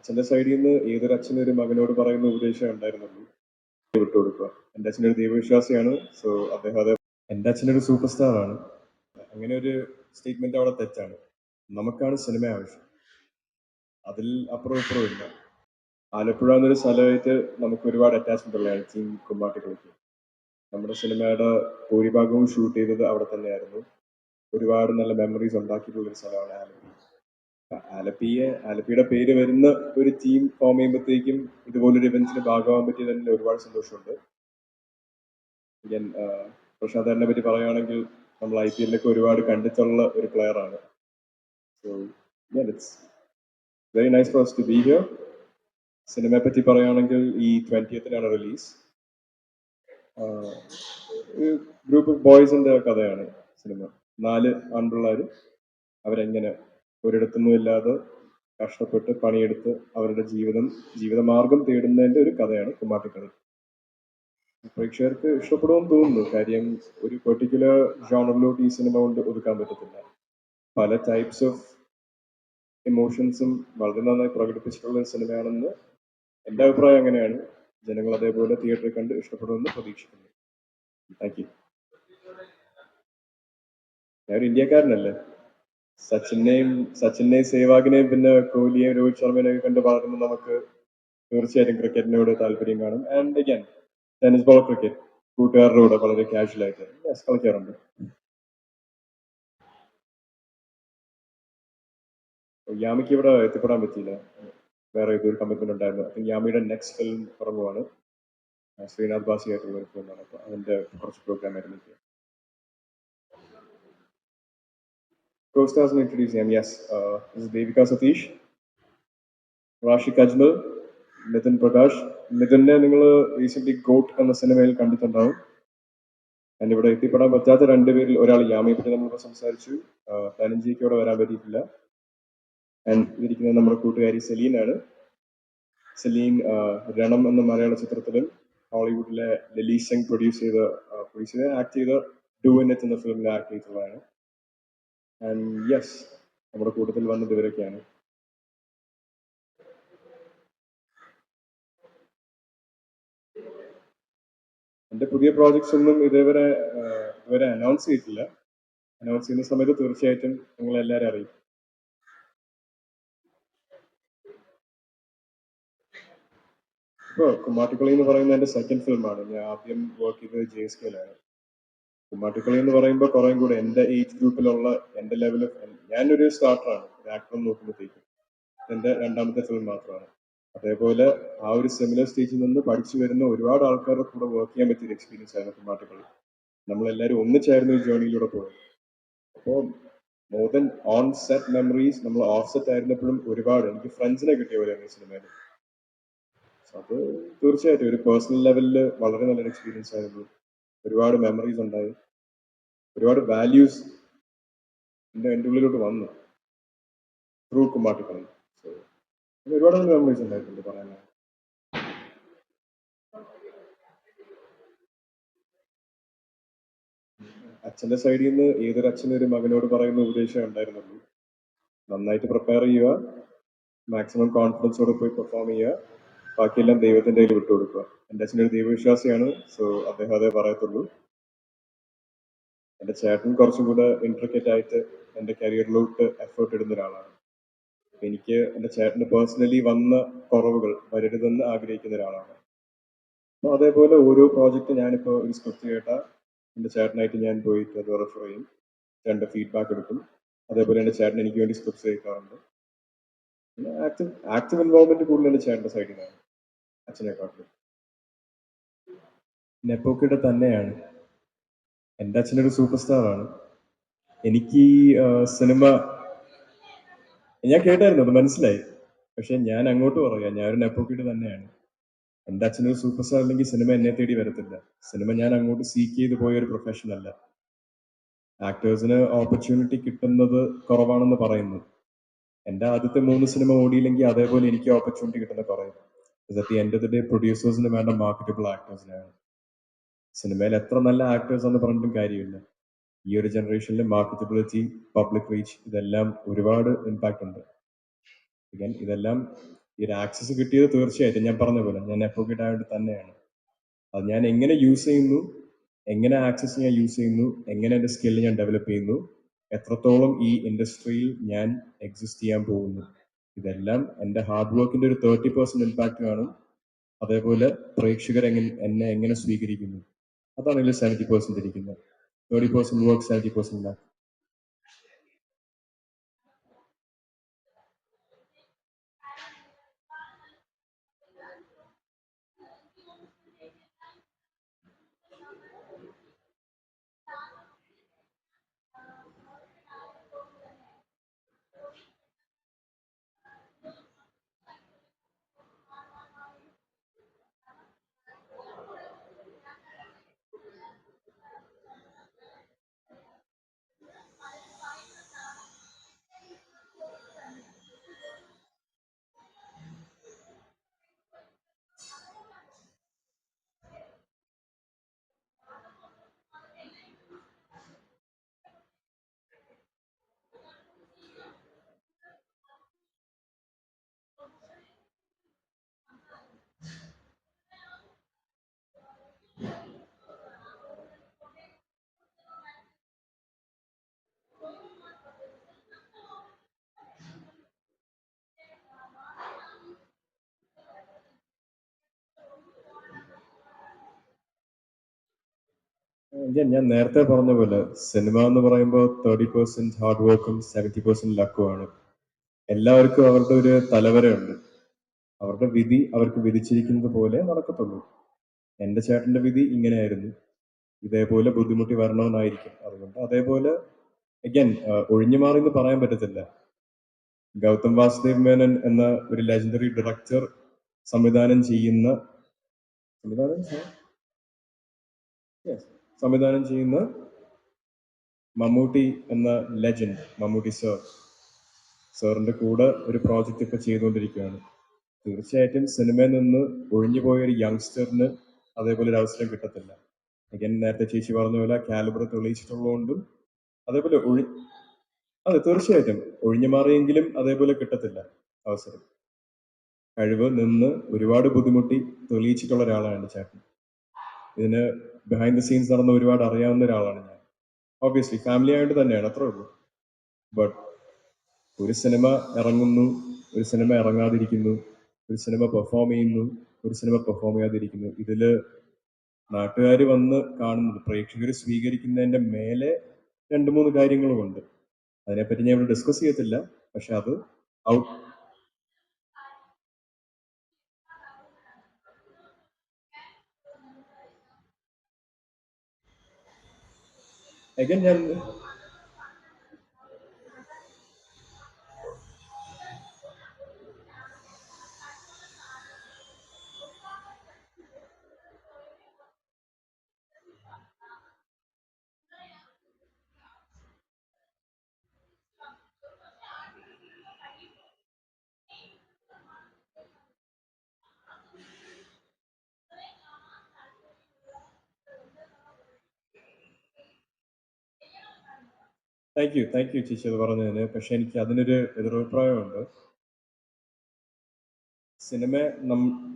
അച്ഛന്റെ സൈഡിൽ നിന്ന് ഏതൊരു അച്ഛനും ഒരു മകനോട് പറയുന്ന ഉപദേശം ഉണ്ടായിരുന്നുള്ളൂ. വിട്ടുകൊടുക്കുക എന്റെ അച്ഛൻ ഒരു ദൈവവിശ്വാസിയാണ്. സോ അദ്ദേഹം അത് എന്റെ അച്ഛനൊരു സൂപ്പർ സ്റ്റാർ ആണ്. അങ്ങനെ ഒരു സ്റ്റേറ്റ്മെന്റ് അവിടെ തെറ്റാണ്. നമുക്കാണ് സിനിമ ആവശ്യം. അതിൽ അപ്പുറം ഇപ്പുറം ഇല്ല. ആലപ്പുഴ എന്നൊരു സ്ഥലമായിട്ട് നമുക്ക് ഒരുപാട് അറ്റാച്ച്മെന്റ് ഉള്ളതാണ് ചീൻ കുമ്മാട്ടികൾക്ക് നമ്മുടെ സിനിമയുടെ ഭൂരിഭാഗവും ഷൂട്ട് ചെയ്തത് അവിടെ തന്നെയായിരുന്നു. ഒരുപാട് നല്ല മെമ്മറീസ് ഉണ്ടാക്കിയിട്ടുള്ള ഒരു സ്ഥലമാണ് ആലപ്പി ആലപ്പിയെ ആലപ്പിയുടെ പേര് വരുന്ന ഒരു ടീം ഫോം ചെയ്യുമ്പോഴത്തേക്കും ഇതുപോലൊരു ഇവന്റ്സിന് ഭാഗമാകാൻ പറ്റിയതിൽ ഒരുപാട് സന്തോഷമുണ്ട്. ഞാൻ പ്രശാന്തനെ പറ്റി പറയുകയാണെങ്കിൽ നമ്മൾ ഐ പി എല്ലിലൊക്കെ ഒരുപാട് കണ്ടിട്ടുള്ള ഒരു പ്ലെയർ ആണ്. So it's very nice for to be here സിനിമയെ പറ്റി പറയുകയാണെങ്കിൽ ഈ ട്വന്റിയത്തിനാണ് റിലീസ് ഗ്രൂപ്പ് ഓഫ് ബോയ്സിന്റെ കഥയാണ് സിനിമ നാല് ആൺപിള്ളേർ അവരെങ്ങനെ ഒരിടത്തൊന്നും ഇല്ലാതെ കഷ്ടപ്പെട്ട് പണിയെടുത്ത് അവരുടെ ജീവിതം ജീവിതമാർഗം തേടുന്നതിന്റെ ഒരു കഥയാണ് കുമ്മാട്ടിക്കളി പ്രേക്ഷകർക്ക് ഇഷ്ടപ്പെടുമെന്ന് തോന്നുന്നു. കാര്യം ഒരു പെർട്ടിക്കുലർ ജോണറിലോട്ട് ഈ സിനിമ കൊണ്ട് ഒതുക്കാൻ പറ്റത്തില്ല. പല ടൈപ്സ് ഓഫ് ഇമോഷൻസും വളരെ നന്നായി പ്രകടിപ്പിച്ചിട്ടുള്ള സിനിമയാണെന്ന് എന്റെ അഭിപ്രായം അങ്ങനെയാണ്. ജനങ്ങൾ അതേപോലെ തിയേറ്ററിൽ കണ്ട് ഇഷ്ടപ്പെടുമെന്ന് പ്രതീക്ഷിക്കുന്നു. താങ്ക് യു ഞാൻ ഇന്ത്യക്കാരനല്ലേ? സച്ചിനെയും സച്ചിനെയും സേവാഗിനെയും പിന്നെ കോഹ്ലിയെയും രോഹിത് ശർമ്മനെയും കണ്ട് വളരുമ്പോൾ നമുക്ക് തീർച്ചയായിട്ടും ക്രിക്കറ്റിനോട് താല്പര്യം കാണും. And again tennis ball cricket കൂട്ടുകാരുടെ കൂടെ വളരെ കാഷ്വൽ ആയിട്ട് കളിക്കാറുണ്ട്. യാമിക്ക് ഇവിടെ എത്തിപ്പെടാൻ പറ്റിയില്ല. വേറെ ഏതൊരു കമ്മിറ്റ്മെന്റ് ഉണ്ടായിരുന്നു. അപ്പം യാമിയുടെ നെക്സ്റ്റ് ഫിലിം ഇറങ്ങുവാണ്. ശ്രീനാഥ് ബാസി ആയിട്ടുള്ള ഒരു ഫിലിമാണ് അപ്പൊ അതിന്റെ കുറച്ച് പ്രോഗ്രാം ആയിരുന്നു Co-stars introduce them. Yes, uh, this is Devika Satish, Rashi Kajmal, Nitin Prakash നിതിനെ നിങ്ങൾ റീസെന്റ് ഗോട്ട് എന്ന സിനിമയിൽ കണ്ടിട്ടുണ്ടാവും. And ഇവിടെ എത്തിപ്പെടാൻ പറ്റാത്ത രണ്ടുപേരിൽ ഒരാൾ യാമയെ പറ്റി നമ്മളിപ്പോൾ സംസാരിച്ചു. ധനഞ്ജയ്ക്ക് ഇവിടെ വരാൻ പറ്റിയിട്ടില്ല. ആൻഡ് ഇരിക്കുന്നത് നമ്മുടെ കൂട്ടുകാരി സെലീനാണ് സെലീൻ രണം എന്ന മലയാള ചിത്രത്തിലും ഹോളിവുഡിലെ ലലീസ് സിംഗ് പ്രൊഡ്യൂസ് ചെയ്ത പ്രൊഡ്യൂസ് ചെയ്ത ആക്ട് ചെയ്ത ഡു ഇൻ എന്ന ഫിലിമിൽ ആക്ട് ചെയ്തിട്ടുള്ളതാണ്. ആൻഡ് യെസ് നമ്മുടെ കൂട്ടത്തിൽ വന്നത് ഇവരൊക്കെയാണ്. എന്റെ പുതിയ പ്രോജക്ട്സ് ഒന്നും ഇതേവരെ ഇതുവരെ അനൗൺസ് ചെയ്തിട്ടില്ല. അനൗൺസ് ചെയ്യുന്ന സമയത്ത് തീർച്ചയായിട്ടും നിങ്ങൾ എല്ലാവരും അറിയും. ഇപ്പോൾ കുമാട്ടിക്കുളി എന്ന് പറയുന്ന എന്റെ സെക്കൻഡ് ഫിലിമാണ് ഞാൻ ആദ്യം വർക്ക് ചെയ്തത് ജെ എസ് കെയിലാണ് കുമ്മാട്ടിക്കളി എന്ന് പറയുമ്പോൾ കുറേ കൂടെ എന്റെ ഏജ് ഗ്രൂപ്പിലുള്ള എന്റെ ലെവൽ ഞാനൊരു സ്റ്റാർട്ടറാണ് ആക്ടർ നോക്കുമ്പോഴത്തേക്കും എന്റെ രണ്ടാമത്തെ ഫിലിം മാത്രമാണ്. അതേപോലെ ആ ഒരു സെമിനർ സ്റ്റേജിൽ നിന്ന് പഠിച്ചു വരുന്ന ഒരുപാട് ആൾക്കാരുടെ കൂടെ വർക്ക് ചെയ്യാൻ പറ്റിയ എക്സ്പീരിയൻസ് ആയിരുന്നു കുമ്മാട്ടിക്കളി നമ്മളെല്ലാവരും ഒന്നിച്ചായിരുന്നു ഈ ജേർണിയിലൂടെ പോയത്. അപ്പോൾ more than on set memories നമ്മൾ ഓഫ് സെറ്റ് ആയിരുന്നപ്പോഴും ഒരുപാട് എനിക്ക് ഫ്രണ്ട്സിനെ കിട്ടിയ പോലെയായിരുന്നു സിനിമയിൽ അത് തീർച്ചയായിട്ടും ഒരു പേഴ്സണൽ ലെവലിൽ വളരെ നല്ലൊരു എക്സ്പീരിയൻസ് ആയിരുന്നു. ഒരുപാട് മെമ്മറീസ് ഉണ്ടായി. ഒരുപാട് വാല്യൂസ് എന്റെ എന്റെ ഉള്ളിലോട്ട് വന്നു. ത്രൂ കുമ്മാട്ടിക്കളി സോ ഒരുപാട് മെമ്മറീസ് ഉണ്ടായിട്ടുണ്ട് പറയാനായിട്ട്. അച്ഛന്റെ സൈഡിൽ നിന്ന് ഏതൊരു അച്ഛനും ഒരു മകനോട് പറയുന്ന ഉപദേശം ഉണ്ടായിരുന്നുള്ളൂ. നന്നായിട്ട് പ്രിപ്പയർ ചെയ്യുക. മാക്സിമം കോൺഫിഡൻസോടെ പോയി പെർഫോം ചെയ്യുക. ബാക്കിയെല്ലാം ദൈവത്തിന്റെ കയ്യിൽ വിട്ടുകൊടുക്കുക. എന്റെ ഒരു ദൈവവിശ്വാസിയാണ് സോ അദ്ദേഹം അതേ പറയത്തുള്ളൂ. എന്റെ ചേട്ടൻ കുറച്ചും കൂടെ ഇൻട്രിക്കറ്റ് ആയിട്ട് എന്റെ കരിയറിലോട്ട് എഫേർട്ട് ഇടുന്ന ഒരാളാണ്. എനിക്ക് എന്റെ ചേട്ടന് പേഴ്സണലി വന്ന കുറവുകൾ വരരുതെന്ന് ആഗ്രഹിക്കുന്ന ഒരാളാണ്. അപ്പോൾ അതേപോലെ ഓരോ പ്രോജക്റ്റ് ഞാനിപ്പോൾ ഒരു സ്ക്രിപ്റ്റ് കേട്ടാൽ എന്റെ ചേട്ടനായിട്ട് ഞാൻ പോയിട്ട് അത് റെഫർ ചെയ്യും. രണ്ട് ഫീഡ്ബാക്ക് എടുക്കും. അതേപോലെ എന്റെ ചേട്ടൻ എനിക്ക് വേണ്ടി സ്ക്രിപ്റ്റ്സ് കേൾക്കാറുണ്ട് ആക്റ്റീവ് ആക്റ്റീവ് ഇൻവോൾവ്മെന്റ് കൂടുതൽ ചേട്ടന്റെ സൈഡിൽ നിന്നാണ് അച്ഛനെക്കാട്ടിലും നെപ്പോക്കിയുടെ തന്നെയാണ്. എന്റെ അച്ഛനൊരു സൂപ്പർ സ്റ്റാറാണ് എനിക്ക് സിനിമ ഞാൻ കേട്ടായിരുന്നു അത് മനസ്സിലായി. പക്ഷെ ഞാൻ അങ്ങോട്ട് പറയാം ഞാൻ ഒരു നെപ്പോക്കയുടെ തന്നെയാണ്. എന്റെ അച്ഛനൊരു സൂപ്പർ സ്റ്റാർ അല്ലെങ്കിൽ സിനിമ എന്നെ തേടി വരത്തില്ല. സിനിമ ഞാൻ അങ്ങോട്ട് സീക്ക് ചെയ്ത് പോയ ഒരു പ്രൊഫഷൻ അല്ല. ആക്ടേഴ്സിന് ഓപ്പർച്യൂണിറ്റി കിട്ടുന്നത് കുറവാണെന്ന് പറയുന്നു. എന്റെ ആദ്യത്തെ മൂന്ന് സിനിമ ഓടിയില്ലെങ്കിൽ അതേപോലെ എനിക്ക് ഓപ്പർച്യൂണിറ്റി കിട്ടുന്ന കുറയും at end of the day പ്രൊഡ്യൂസേഴ്സിന് വേണ്ട മാർക്കറ്റബിൾ ആക്ടേഴ്സിനാണ് സിനിമയിൽ എത്ര നല്ല ആക്ടേഴ്സ് എന്ന് പറഞ്ഞിട്ടും കാര്യമില്ല. ഈ ഒരു ജനറേഷനിൽ മാർക്കറ്റബിലിറ്റി പബ്ലിക് റീച്ച് ഇതെല്ലാം ഒരുപാട് ഇമ്പാക്റ്റ് ഉണ്ട്. ഇതെല്ലാം ഈ ആക്സസ് കിട്ടിയത് തീർച്ചയായിട്ടും ഞാൻ പറഞ്ഞ പോലെ ഞാൻ അഡ്വക്കേറ്റ് ആയതുകൊണ്ട് തന്നെയാണ്. അത് ഞാൻ എങ്ങനെ യൂസ് ചെയ്യുന്നു എങ്ങനെ ആക്സസ് ഞാൻ യൂസ് ചെയ്യുന്നു എങ്ങനെ എന്റെ സ്കില്ല് ഞാൻ ഡെവലപ്പ് ചെയ്യുന്നു എത്രത്തോളം ഈ ഇൻഡസ്ട്രിയിൽ ഞാൻ എക്സിസ്റ്റ് ചെയ്യാൻ പോകുന്നു. ഇതെല്ലാം എന്റെ ഹാർഡ് വർക്കിന്റെ ഒരു തേർട്ടി പെർസെന്റ് ഇമ്പാക്റ്റ് കാണും. അതേപോലെ പ്രേക്ഷകർ എങ്ങനെ എന്നെ എങ്ങനെ സ്വീകരിക്കുന്നു. അതാണ് ഇതിൽ സെവന്റി പെർസെന്റ് ഇരിക്കുന്നത്. Thirty percent work seventy percent ഞാൻ ഞാൻ നേരത്തെ പറഞ്ഞ പോലെ സിനിമ എന്ന് പറയുമ്പോൾ തേർട്ടി പെർസെന്റ് ഹാർഡ് വർക്കും സെവന്റി പെർസെന്റ് ലക്കുമാണ് എല്ലാവർക്കും അവരുടെ ഒരു തലവരയുണ്ട്. അവരുടെ വിധി അവർക്ക് വിധിച്ചിരിക്കുന്നത് പോലെ നടക്കത്തുള്ളൂ. എന്റെ ചേട്ടന്റെ വിധി ഇങ്ങനെയായിരുന്നു. ഇതേപോലെ ബുദ്ധിമുട്ടി വരണമെന്നായിരിക്കും. അതുകൊണ്ട് അതേപോലെ അഗൈൻ ഒഴിഞ്ഞു മാറി എന്ന് പറയാൻ പറ്റത്തില്ല. ഗൗതം വാസുദേവ് മേനൻ എന്ന ഒരു ലെജൻഡറി ഡയറക്ടർ സംവിധാനം ചെയ്യുന്ന സംവിധാനം Yes. സംവിധാനം ചെയ്യുന്ന മമ്മൂട്ടി എന്ന ലെജൻഡ് മമ്മൂട്ടി സർ സാറിന്റെ കൂടെ ഒരു പ്രോജക്റ്റ് ഇപ്പൊ ചെയ്തുകൊണ്ടിരിക്കുകയാണ്. തീർച്ചയായിട്ടും സിനിമയിൽ നിന്ന് ഒഴിഞ്ഞു പോയ ഒരു യങ്സ്റ്ററിന് അതേപോലെ ഒരു അവസരം കിട്ടത്തില്ല. അഗൻ നേരത്തെ ചേച്ചി പറഞ്ഞ പോലെ കാലിബർ തെളിയിച്ചിട്ടുള്ളതുകൊണ്ടും അതേപോലെ ഒഴി അതെ തീർച്ചയായിട്ടും ഒഴിഞ്ഞു മാറിയെങ്കിലും അതേപോലെ കിട്ടത്തില്ല അവസരം. കഴിവ് നിന്ന് ഒരുപാട് ബുദ്ധിമുട്ടി തെളിയിച്ചിട്ടുള്ള ഒരാളാണ് ചേട്ടൻ. ഇതിന് ബിഹൈൻഡ് ദ സീൻസ് നടന്ന ഒരുപാട് അറിയാവുന്ന ഒരാളാണ് ഞാൻ. ഓബിയസ്ലി ഫാമിലി ആയിട്ട് തന്നെയാണ് അത്രേ ഉള്ളൂ. ബട്ട് ഒരു സിനിമ ഇറങ്ങുന്നു ഒരു സിനിമ ഇറങ്ങാതിരിക്കുന്നു ഒരു സിനിമ പെർഫോം ചെയ്യുന്നു ഒരു സിനിമ പെർഫോം ചെയ്യാതിരിക്കുന്നു. ഇതിൽ നാട്ടുകാർ വന്ന് കാണുന്നത് പ്രേക്ഷകർ സ്വീകരിക്കുന്നതിന്റെ മേലെ രണ്ട് മൂന്ന് കാര്യങ്ങളുമുണ്ട്. അതിനെപ്പറ്റി ഞാൻ ഇവിടെ ഡിസ്കസ് ചെയ്യത്തില്ല. പക്ഷെ അത് ഔട്ട് അഗൈൻ ഞാൻ താങ്ക് യു താങ്ക് യു ചേച്ചി അത് പറഞ്ഞതിന്. പക്ഷെ എനിക്ക് അതിനൊരു എതിരഭിപ്രായമുണ്ട്. സിനിമ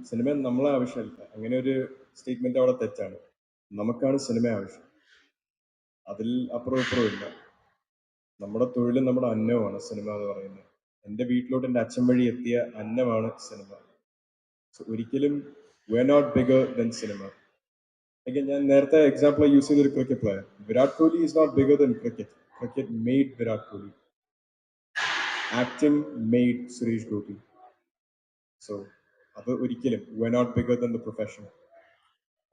സിനിമ നമ്മളെ ആവശ്യമല്ല. ഒരു സ്റ്റേറ്റ്മെന്റ് അവിടെ തെറ്റാണ്. നമുക്കാണ് സിനിമ ആവശ്യം. അതിൽ അപ്പുറം ഇപ്പുറം ഇല്ല. നമ്മുടെ തൊഴിലും നമ്മുടെ അന്നവുമാണ് സിനിമ എന്ന് പറയുന്നത്. എന്റെ വീട്ടിലോട്ട് എന്റെ അച്ഛൻ വഴി എത്തിയ അന്നമാണ് സിനിമ. So, ഒരിക്കലും we not bigger than cinema ഞാൻ നേരത്തെ എക്സാമ്പിൾ യൂസ് ചെയ്തൊരു cricket player Virat Kohli is not bigger than cricket cricket made Virat Kohli acting made Suresh Gopi so അത് ഒരിക്കലും we not bigger than the profession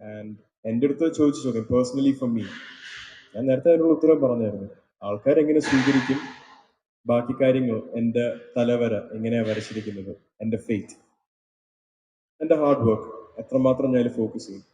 and എന്റെ അടുത്ത് ചോദിച്ച ചോദ്യം personally for me ഞാൻ നേരത്തെ അതിനുള്ള ഉത്തരം പറഞ്ഞായിരുന്നു. ആൾക്കാർ എങ്ങനെ സ്വീകരിക്കും? ബാക്കി കാര്യങ്ങൾ എന്റെ തലവര എങ്ങനെയാണ് വരച്ചിരിക്കുന്നത്? എന്റെ ഫെയ്ത്ത് എന്റെ ഹാർഡ് വർക്ക് എത്രമാത്രം ഞാൻ ഫോക്കസ് ചെയ്യും?